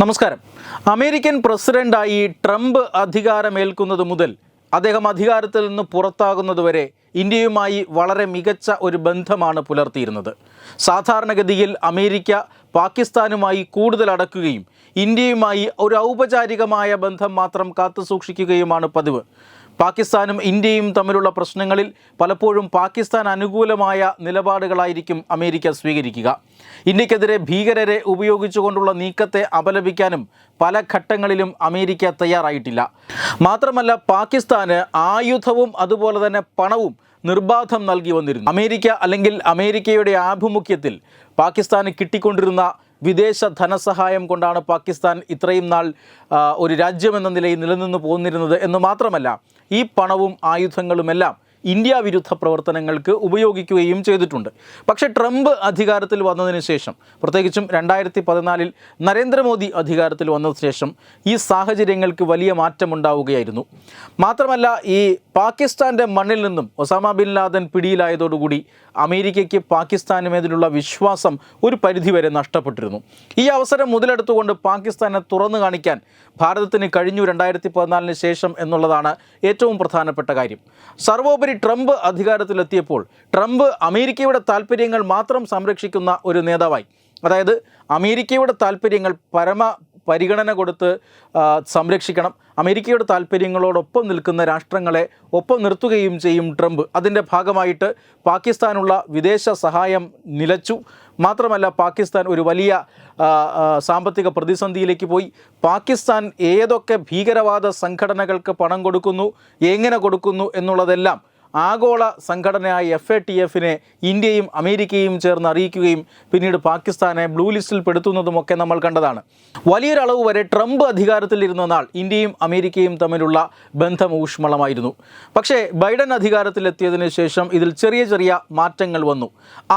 നമസ്കാരം. അമേരിക്കൻ പ്രസിഡന്റായി ട്രംപ് അധികാരമേൽക്കുന്നത് മുതൽ അദ്ദേഹം അധികാരത്തിൽ നിന്ന് പുറത്താകുന്നതുവരെ ഇന്ത്യയുമായി വളരെ മികച്ച ഒരു ബന്ധമാണ് പുലർത്തിയിരുന്നത്. സാധാരണഗതിയിൽ അമേരിക്ക പാകിസ്ഥാനുമായി കൂടുതൽ അടക്കുകയും ഇന്ത്യയുമായി ഒരു ഔപചാരികമായ ബന്ധം മാത്രം കാത്തു സൂക്ഷിക്കുകയുമാണ് പതിവ്. പാകിസ്ഥാനും ഇന്ത്യയും തമ്മിലുള്ള പ്രശ്നങ്ങളിൽ പലപ്പോഴും പാകിസ്ഥാൻ അനുകൂലമായ നിലപാടുകളായിരിക്കും അമേരിക്ക സ്വീകരിക്കുക. ഇന്ത്യക്കെതിരെ ഭീകരരെ ഉപയോഗിച്ചുകൊണ്ടുള്ള നീക്കത്തെ അപലപിക്കാനും പല ഘട്ടങ്ങളിലും അമേരിക്ക തയ്യാറായിട്ടില്ല. മാത്രമല്ല പാകിസ്ഥാന് ആയുധവും അതുപോലെ തന്നെ പണവും നിർബാധം നൽകി വന്നിരുന്നു. അമേരിക്ക അല്ലെങ്കിൽ അമേരിക്കയുടെ ആഭിമുഖ്യത്തിൽ പാകിസ്ഥാന് കിട്ടിക്കൊണ്ടിരുന്ന വിദേശ ധനസഹായം കൊണ്ടാണ് പാകിസ്ഥാൻ ഇത്രയും നാൾ ഒരു രാജ്യമെന്ന നിലയിൽ നിലനിന്ന് പോന്നിരുന്നത് എന്ന് മാത്രമല്ല ഈ പണവും ആയുധങ്ങളുമെല്ലാം ഇന്ത്യ വിരുദ്ധ പ്രവർത്തനങ്ങൾക്ക് ഉപയോഗിക്കുകയും ചെയ്തിട്ടുണ്ട്. പക്ഷേ ട്രംപ് അധികാരത്തിൽ വന്നതിന് ശേഷം പ്രത്യേകിച്ചും രണ്ടായിരത്തി പതിനാലിൽ നരേന്ദ്രമോദി അധികാരത്തിൽ വന്നതിന് ശേഷം ഈ സാഹചര്യങ്ങൾക്ക് വലിയ മാറ്റമുണ്ടാവുകയായിരുന്നു. മാത്രമല്ല ഈ പാകിസ്ഥാന്റെ മണ്ണിൽ നിന്നും ഒസാമ ബിൻ ലാദൻ പിടിയിലായതോടുകൂടി അമേരിക്കയ്ക്ക് പാകിസ്ഥാനുമേതിലുള്ള വിശ്വാസം ഒരു പരിധിവരെ നഷ്ടപ്പെട്ടിരുന്നു. ഈ അവസരം മുതലെടുത്തുകൊണ്ട് പാകിസ്ഥാനെ തുറന്നു കാണിക്കാൻ ഭാരതത്തിന് കഴിഞ്ഞു രണ്ടായിരത്തി പതിനാലിന് ശേഷം എന്നുള്ളതാണ് ഏറ്റവും പ്രധാനപ്പെട്ട കാര്യം. സർവോപരി ട്രംപ് അധികാരത്തിലെത്തിയപ്പോൾ ട്രംപ് അമേരിക്കയുടെ താല്പര്യങ്ങൾ മാത്രം സംരക്ഷിക്കുന്ന ഒരു നേതാവായി. അതായത് അമേരിക്കയുടെ താല്പര്യങ്ങൾ പരമ പരിഗണന കൊടുത്ത് സംരക്ഷിക്കണം. അമേരിക്കയുടെ താല്പര്യങ്ങളോടൊപ്പം നിൽക്കുന്ന രാഷ്ട്രങ്ങളെ ഒപ്പം നിർത്തുകയും ചെയ്യും ട്രംപ്. അതിന്റെ ഭാഗമായിട്ട് പാകിസ്ഥാനുള്ള വിദേശ സഹായം നിലച്ചു. മാത്രമല്ല പാകിസ്ഥാൻ ഒരു വലിയ സാമ്പത്തിക പ്രതിസന്ധിയിലേക്ക് പോയി. പാകിസ്ഥാൻ ഏതൊക്കെ ഭീകരവാദ സംഘടനകൾക്ക് പണം കൊടുക്കുന്നു എങ്ങനെ കൊടുക്കുന്നു എന്നുള്ളതെല്ലാം ആഗോള സംഘടനയായ എഫ് എ ടി എഫിനെ ഇന്ത്യയും അമേരിക്കയും ചേർന്ന് അറിയിക്കുകയും പിന്നീട് പാകിസ്ഥാനെ ബ്ലൂ ലിസ്റ്റിൽ പെടുത്തുന്നതുമൊക്കെ നമ്മൾ കണ്ടതാണ്. വലിയൊരളവ് വരെ ട്രംപ് അധികാരത്തിലിരുന്ന നാൾ ഇന്ത്യയും അമേരിക്കയും തമ്മിലുള്ള ബന്ധം ഊഷ്മളമായിരുന്നു. പക്ഷേ ബൈഡൻ അധികാരത്തിലെത്തിയതിനു ശേഷം ഇതിൽ ചെറിയ ചെറിയ മാറ്റങ്ങൾ വന്നു.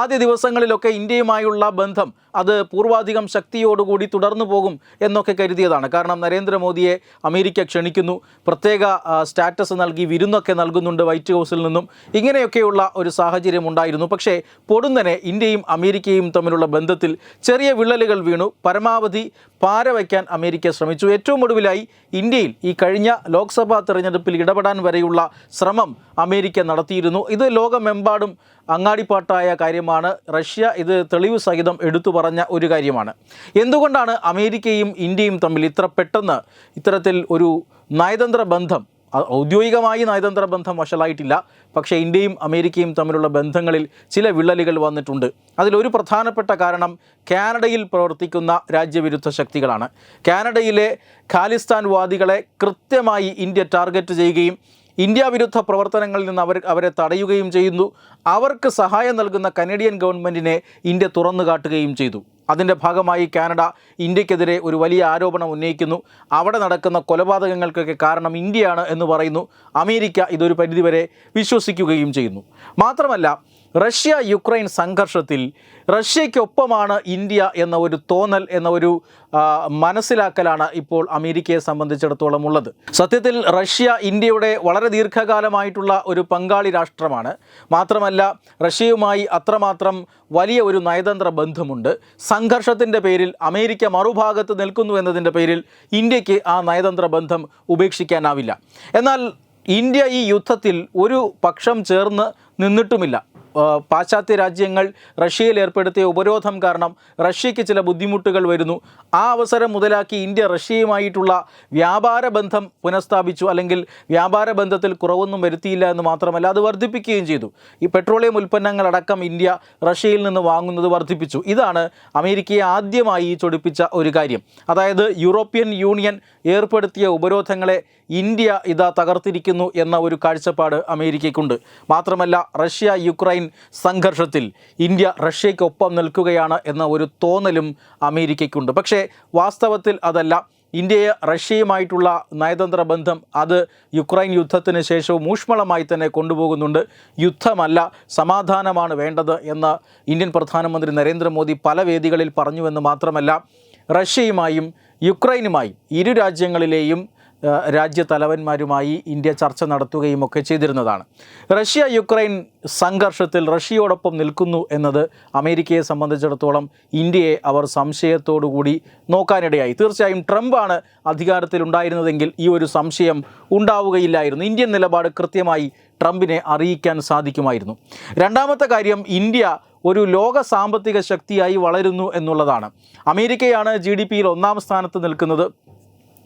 ആദ്യ ദിവസങ്ങളിലൊക്കെ ഇന്ത്യയുമായുള്ള ബന്ധം അത് പൂർവാധികം ശക്തിയോടുകൂടി തുടർന്നു പോകും എന്നൊക്കെ കരുതിയതാണ്. കാരണം നരേന്ദ്രമോദിയെ അമേരിക്ക ക്ഷണിക്കുന്നു പ്രത്യേക സ്റ്റാറ്റസ് നൽകി വിരുന്നൊക്കെ നൽകുന്നുണ്ട് വൈറ്റ് ഹൗസിൽ നിന്നും ഇങ്ങനെയൊക്കെയുള്ള ഒരു സാഹചര്യം ഉണ്ടായിരുന്നു. പക്ഷേ പൊടുന്നനെ ഇന്ത്യയും അമേരിക്കയും തമ്മിലുള്ള ബന്ധത്തിൽ ചെറിയ വിള്ളലുകൾ വീണു. പരമാവധി പാര വയ്ക്കാൻ അമേരിക്ക ശ്രമിച്ചു. ഏറ്റവും ഒടുവിലായി ഇന്ത്യയിൽ ഈ കഴിഞ്ഞ ലോക്സഭാ തെരഞ്ഞെടുപ്പിൽ ഇടപെടാൻ വരെയുള്ള ശ്രമം അമേരിക്ക നടത്തിയിരുന്നു. ഇത് ലോകമെമ്പാടും അങ്ങാടിപ്പാട്ടായ കാര്യമാണ്. റഷ്യ ഇത് തെളിവ് സഹിതം എടുത്തു പറഞ്ഞ ഒരു കാര്യമാണ്. എന്തുകൊണ്ടാണ് അമേരിക്കയും ഇന്ത്യയും തമ്മിൽ ഇത്ര പെട്ടെന്ന് ഇത്തരത്തിൽ ഒരു നയതന്ത്ര ബന്ധം ഔദ്യോഗികമായി നയതന്ത്ര ബന്ധം വഷളായിട്ടില്ല. പക്ഷേ ഇന്ത്യയും അമേരിക്കയും തമ്മിലുള്ള ബന്ധങ്ങളിൽ ചില വിള്ളലുകൾ വന്നിട്ടുണ്ട്. അതിലൊരു പ്രധാനപ്പെട്ട കാരണം കാനഡയിൽ പ്രവർത്തിക്കുന്ന രാജ്യവിരുദ്ധ ശക്തികളാണ്. കാനഡയിലെ ഖാലിസ്ഥാൻ വാദികളെ കൃത്യമായി ഇന്ത്യ ടാർഗറ്റ് ചെയ്യുകയും ഇന്ത്യ വിരുദ്ധ പ്രവർത്തനങ്ങളിൽ നിന്ന് അവർ അവരെ തടയുകയും ചെയ്യുന്നു. അവർക്ക് സഹായം നൽകുന്ന കനേഡിയൻ ഗവൺമെന്റിനെ ഇന്ത്യ തുറന്നു കാട്ടുകയും ചെയ്തു. അതിന്റെ ഭാഗമായി കാനഡ ഇന്ത്യക്കെതിരെ ഒരു വലിയ ആരോപണം ഉന്നയിക്കുന്നു. അവിടെ നടക്കുന്ന കൊലപാതകങ്ങൾക്കൊക്കെ കാരണം ഇന്ത്യയാണ് എന്ന് പറയുന്നു. അമേരിക്ക ഇതൊരു പരിധിവരെ വിശ്വസിക്കുകയും ചെയ്യുന്നു. മാത്രമല്ല റഷ്യ യുക്രൈൻ സംഘർഷത്തിൽ റഷ്യയ്ക്കൊപ്പമാണ് ഇന്ത്യ എന്ന ഒരു തോന്നൽ എന്ന ഒരു മനസ്സിലാക്കലാണ് ഇപ്പോൾ അമേരിക്കയെ സംബന്ധിച്ചിടത്തോളം ഉള്ളത്. സത്യത്തിൽ റഷ്യ ഇന്ത്യയുടെ വളരെ ദീർഘകാലമായിട്ടുള്ള ഒരു പങ്കാളി രാഷ്ട്രമാണ്. മാത്രമല്ല റഷ്യയുമായി അത്രമാത്രം വലിയ ഒരു നയതന്ത്ര ബന്ധമുണ്ട്. സംഘർഷത്തിന്റെ പേരിൽ അമേരിക്ക മറുഭാഗത്ത് നിൽക്കുന്നു എന്നതിന്റെ പേരിൽ ഇന്ത്യയ്ക്ക് ആ നയതന്ത്ര ബന്ധം ഉപേക്ഷിക്കാനാവില്ല. എന്നാൽ ഇന്ത്യ ഈ യുദ്ധത്തിൽ ഒരു പക്ഷം ചേർന്ന് നിന്നിട്ടുമില്ല. പാശ്ചാത്യ രാജ്യങ്ങൾ റഷ്യയിൽ ഏർപ്പെടുത്തിയ ഉപരോധം കാരണം റഷ്യയ്ക്ക് ചില ബുദ്ധിമുട്ടുകൾ വരുന്നു. ആ അവസരം മുതലാക്കി ഇന്ത്യ റഷ്യയുമായിട്ടുള്ള വ്യാപാര ബന്ധം പുനഃസ്ഥാപിച്ചു. അല്ലെങ്കിൽ വ്യാപാര ബന്ധത്തിൽ കുറവൊന്നും വരുത്തിയില്ല എന്ന് മാത്രമല്ല അത് വർദ്ധിപ്പിക്കുകയും ചെയ്തു. ഈ പെട്രോളിയം ഉൽപ്പന്നങ്ങളടക്കം ഇന്ത്യ റഷ്യയിൽ നിന്ന് വാങ്ങുന്നത് വർദ്ധിപ്പിച്ചു. ഇതാണ് അമേരിക്കയെ ആദ്യമായി ചൊടിപ്പിച്ച ഒരു കാര്യം. അതായത് യൂറോപ്യൻ യൂണിയൻ ഏർപ്പെടുത്തിയ ഉപരോധങ്ങളെ ഇന്ത്യ ഇതാ തകർത്തിരിക്കുന്നു എന്ന ഒരു കാഴ്ചപ്പാട് അമേരിക്കയ്ക്കുണ്ട്. മാത്രമല്ല റഷ്യ യുക്രൈൻ സംഘർഷത്തിൽ ഇന്ത്യ റഷ്യയ്ക്കൊപ്പം നിൽക്കുകയാണ് എന്ന ഒരു തോന്നലും അമേരിക്കയ്ക്കുണ്ട്. പക്ഷേ വാസ്തവത്തിൽ അതല്ല. ഇന്ത്യയെ റഷ്യയുമായിട്ടുള്ള നയതന്ത്ര ബന്ധം അത് യുക്രൈൻ യുദ്ധത്തിന് ശേഷവും ഊഷ്മളമായി തന്നെ കൊണ്ടുപോകുന്നുണ്ട്. യുദ്ധമല്ല സമാധാനമാണ് വേണ്ടത് എന്ന് ഇന്ത്യൻ പ്രധാനമന്ത്രി നരേന്ദ്രമോദി പല വേദികളിൽ പറഞ്ഞുവെന്ന് മാത്രമല്ല റഷ്യയുമായും യുക്രൈനുമായും ഇരു രാജ്യങ്ങളിലെയും ആ, രാജ്യതലവന്മാരുമായി ഇന്ത്യ ചർച്ച നടത്തുകയും ഒക്കെ ചെയ്തിരുന്നതാണ്. റഷ്യ യുക്രൈൻ സംഘർഷത്തിൽ റഷ്യയോടൊപ്പം നിൽക്കുന്നു എന്നത് അമേരിക്കയെ സംബന്ധിച്ചിടത്തോളം ഇന്ത്യയെ അവർ സംശയത്തോടുകൂടി നോക്കാനിടയായി. തീർച്ചയായും ട്രംപാണ് അധികാരത്തിലുണ്ടായിരുന്നതെങ്കിൽ ഈ ഒരു സംശയം ഉണ്ടാവുകയില്ലായിരുന്നു. ഇന്ത്യൻ നിലപാട് കൃത്യമായി ട്രംപിനെ അറിയിക്കാൻ സാധിക്കുമായിരുന്നു. രണ്ടാമത്തെ കാര്യം ഇന്ത്യ ഒരു ലോക സാമ്പത്തിക ശക്തിയായി വളരുന്നു എന്നുള്ളതാണ്. അമേരിക്കയാണ് ജി ഡി പിയിൽ ഒന്നാം സ്ഥാനത്ത് നിൽക്കുന്നത്.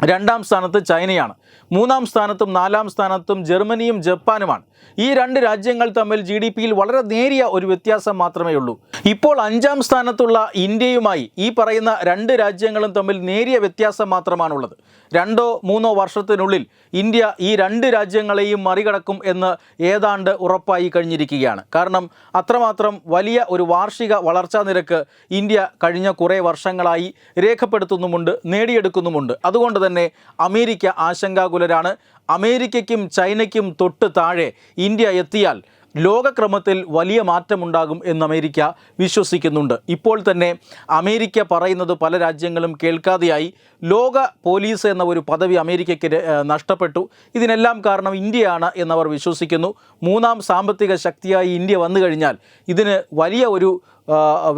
രണ്ടാം സ്ഥാനത്ത് ചൈനയാണ്. മൂന്നാം സ്ഥാനത്തും നാലാം സ്ഥാനത്തും ജർമ്മനിയും ജപ്പാനുമാണ്. ഈ രണ്ട് രാജ്യങ്ങൾ തമ്മിൽ ജി ഡി പിയിൽ വളരെ നേരിയ ഒരു വ്യത്യാസം മാത്രമേ ഉള്ളൂ. ഇപ്പോൾ അഞ്ചാം സ്ഥാനത്തുള്ള ഇന്ത്യയുമായി ഈ പറയുന്ന രണ്ട് രാജ്യങ്ങളും തമ്മിൽ നേരിയ വ്യത്യാസം മാത്രമാണുള്ളത്. രണ്ടോ മൂന്നോ വർഷത്തിനുള്ളിൽ ഇന്ത്യ ഈ രണ്ട് രാജ്യങ്ങളെയും മറികടക്കും എന്ന് ഏതാണ്ട് ഉറപ്പായി കഴിഞ്ഞിരിക്കുകയാണ്. കാരണം അത്രമാത്രം വലിയ ഒരു വാർഷിക വളർച്ചാ നിരക്ക് ഇന്ത്യ കഴിഞ്ഞ കുറേ വർഷങ്ങളായി രേഖപ്പെടുത്തുന്നുമുണ്ട് നേടിയെടുക്കുന്നുമുണ്ട്. അതുകൊണ്ട് തന്നെ അമേരിക്ക ആശങ്കാകുലരാണ്. അമേരിക്കയ്ക്കും ചൈനയ്ക്കും തൊട്ട് താഴെ ഇന്ത്യ എത്തിയാൽ ലോകക്രമത്തിൽ വലിയ മാറ്റമുണ്ടാകും എന്ന് അമേരിക്ക വിശ്വസിക്കുന്നുണ്ട്. ഇപ്പോൾ തന്നെ അമേരിക്ക പറയുന്നത് പല രാജ്യങ്ങളും കേൾക്കാതെയായി ലോക പോലീസ് എന്ന ഒരു പദവി അമേരിക്കയ്ക്ക് നഷ്ടപ്പെട്ടു. ഇതിനെല്ലാം കാരണം ഇന്ത്യയാണ് എന്നവർ വിശ്വസിക്കുന്നു. മൂന്നാം സാമ്പത്തിക ശക്തിയായി ഇന്ത്യ വന്നു കഴിഞ്ഞാൽ ഇതിന് വലിയ ഒരു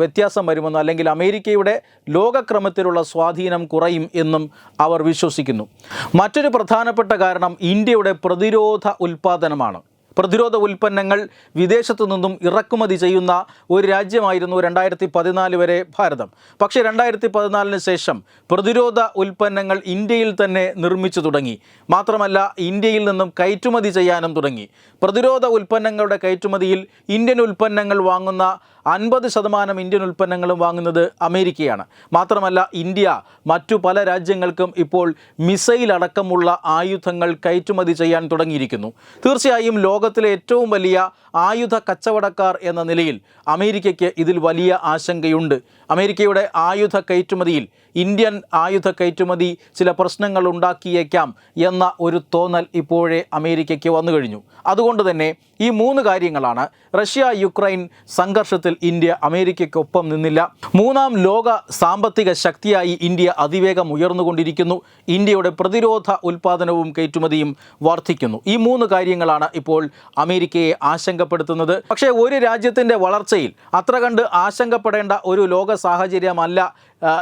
വ്യത്യാസം വരുമെന്ന് അല്ലെങ്കിൽ അമേരിക്കയുടെ ലോകക്രമത്തിലുള്ള സ്വാധീനം കുറയും എന്നും അവർ വിശ്വസിക്കുന്നു. മറ്റൊരു പ്രധാനപ്പെട്ട കാരണം ഇന്ത്യയുടെ പ്രതിരോധ ഉൽപ്പാദനമാണ്. പ്രതിരോധ ഉൽപ്പന്നങ്ങൾ വിദേശത്തു നിന്നും ഇറക്കുമതി ചെയ്യുന്ന ഒരു രാജ്യമായിരുന്നു രണ്ടായിരത്തി പതിനാല് വരെ ഭാരതം. പക്ഷേ രണ്ടായിരത്തി പതിനാലിന് ശേഷം പ്രതിരോധ ഉൽപ്പന്നങ്ങൾ ഇന്ത്യയിൽ തന്നെ നിർമ്മിച്ചു തുടങ്ങി. മാത്രമല്ല ഇന്ത്യയിൽ നിന്നും കയറ്റുമതി ചെയ്യാനും തുടങ്ങി. പ്രതിരോധ ഉൽപ്പന്നങ്ങളുടെ കയറ്റുമതിയിൽ ഇന്ത്യൻ ഉൽപ്പന്നങ്ങൾ വാങ്ങുന്ന അൻപത് ശതമാനം ഇന്ത്യൻ ഉൽപ്പന്നങ്ങളും വാങ്ങുന്നത് അമേരിക്കയാണ്. മാത്രമല്ല ഇന്ത്യ മറ്റു പല രാജ്യങ്ങൾക്കും ഇപ്പോൾ മിസൈൽ അടക്കമുള്ള ആയുധങ്ങൾ കയറ്റുമതി ചെയ്യാൻ തുടങ്ങിയിരിക്കുന്നു. തീർച്ചയായും ലോകത്തിലെ ഏറ്റവും വലിയ ആയുധ കച്ചവടക്കാർ എന്ന നിലയിൽ അമേരിക്കയ്ക്ക് ഇതിൽ വലിയ ആശങ്കയുണ്ട്. അമേരിക്കയുടെ ആയുധ കയറ്റുമതിയിൽ ഇന്ത്യൻ ആയുധ കയറ്റുമതി ചില പ്രശ്നങ്ങൾ ഉണ്ടാക്കിയേക്കാം എന്ന ഒരു തോന്നൽ ഇപ്പോഴേ അമേരിക്കയ്ക്ക് വന്നു കഴിഞ്ഞു അതുകൊണ്ട് തന്നെ ഈ മൂന്ന് കാര്യങ്ങളാണ് റഷ്യ യുക്രൈൻ സംഘർഷത്തിൽ ഇന്ത്യ അമേരിക്കയ്ക്കൊപ്പം നിന്നില്ല. മൂന്നാം ലോക സാമ്പത്തിക ശക്തിയായി ഇന്ത്യ അതിവേഗം ഉയർന്നുകൊണ്ടിരിക്കുന്നു. ഇന്ത്യയുടെ പ്രതിരോധ ഉൽപ്പാദനവും കയറ്റുമതിയും വർദ്ധിക്കുന്നു. ഈ മൂന്ന് കാര്യങ്ങളാണ് ഇപ്പോൾ അമേരിക്കയെ ആശങ്കപ്പെടുത്തുന്നത്. പക്ഷേ ഒരു രാജ്യത്തിന്റെ വളർച്ചയിൽ അത്ര കണ്ട് ആശങ്കപ്പെടേണ്ട ഒരു ലോക സാഹചര്യമല്ല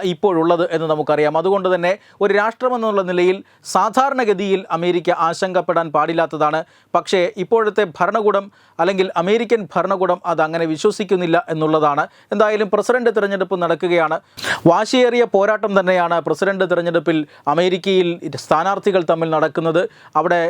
ഇപ്പോഴുള്ളത് എന്ന് നമുക്കറിയാം. അതുകൊണ്ട് തന്നെ ഒരു രാഷ്ട്രമെന്നുള്ള നിലയിൽ സാധാരണഗതിയിൽ അമേരിക്ക ആശങ്കപ്പെടാൻ പാടില്ലാത്തതാണ്. പക്ഷേ ഇപ്പോഴത്തെ ഭരണകൂടം അല്ലെങ്കിൽ അമേരിക്കൻ ഭരണകൂടം അത് അങ്ങനെ വിശ്വസിക്കുന്നില്ല എന്നുള്ളതാണ്. എന്തായാലും പ്രസിഡന്റ് തിരഞ്ഞെടുപ്പ് നടക്കുകയാണ്. വാശിയേറിയ പോരാട്ടം തന്നെയാണ് പ്രസിഡന്റ് തിരഞ്ഞെടുപ്പിൽ അമേരിക്കയിൽ സ്ഥാനാർത്ഥികൾ തമ്മിൽ നടക്കുന്നത്. അവിടെ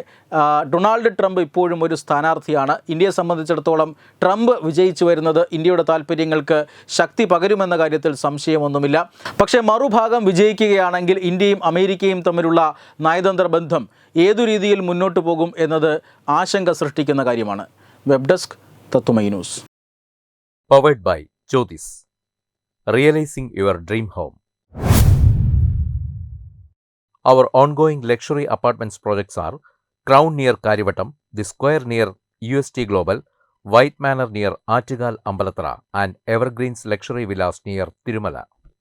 ഡൊണാൾഡ് ട്രംപ് ഇപ്പോഴും ഒരു സ്ഥാനാർത്ഥിയാണ്. ഇന്ത്യയെ സംബന്ധിച്ചിടത്തോളം ട്രംപ് വിജയിച്ചു വരുന്നത് ഇന്ത്യയുടെ താല്പര്യങ്ങൾക്ക് ശക്തി പകരുമെന്ന കാര്യത്തിൽ സംശയമൊന്നുമില്ല. പക്ഷേ മറുഭാഗം വിജയിക്കുകയാണെങ്കിൽ ഇന്ത്യയും അമേരിക്കയും തമ്മിലുള്ള നയതന്ത്ര ബന്ധം ഏതു രീതിയിൽ മുന്നോട്ട് പോകും എന്നത് ആശങ്ക സൃഷ്ടിക്കുന്ന കാര്യമാണ് വെബ് ഡെസ്ക് തത്തുമൈ news powered by Jyotis. Realizing your dream home. Our ongoing luxury apartments projects are Crown near Karivattam, The Square near UST Global, White Manor near Atigal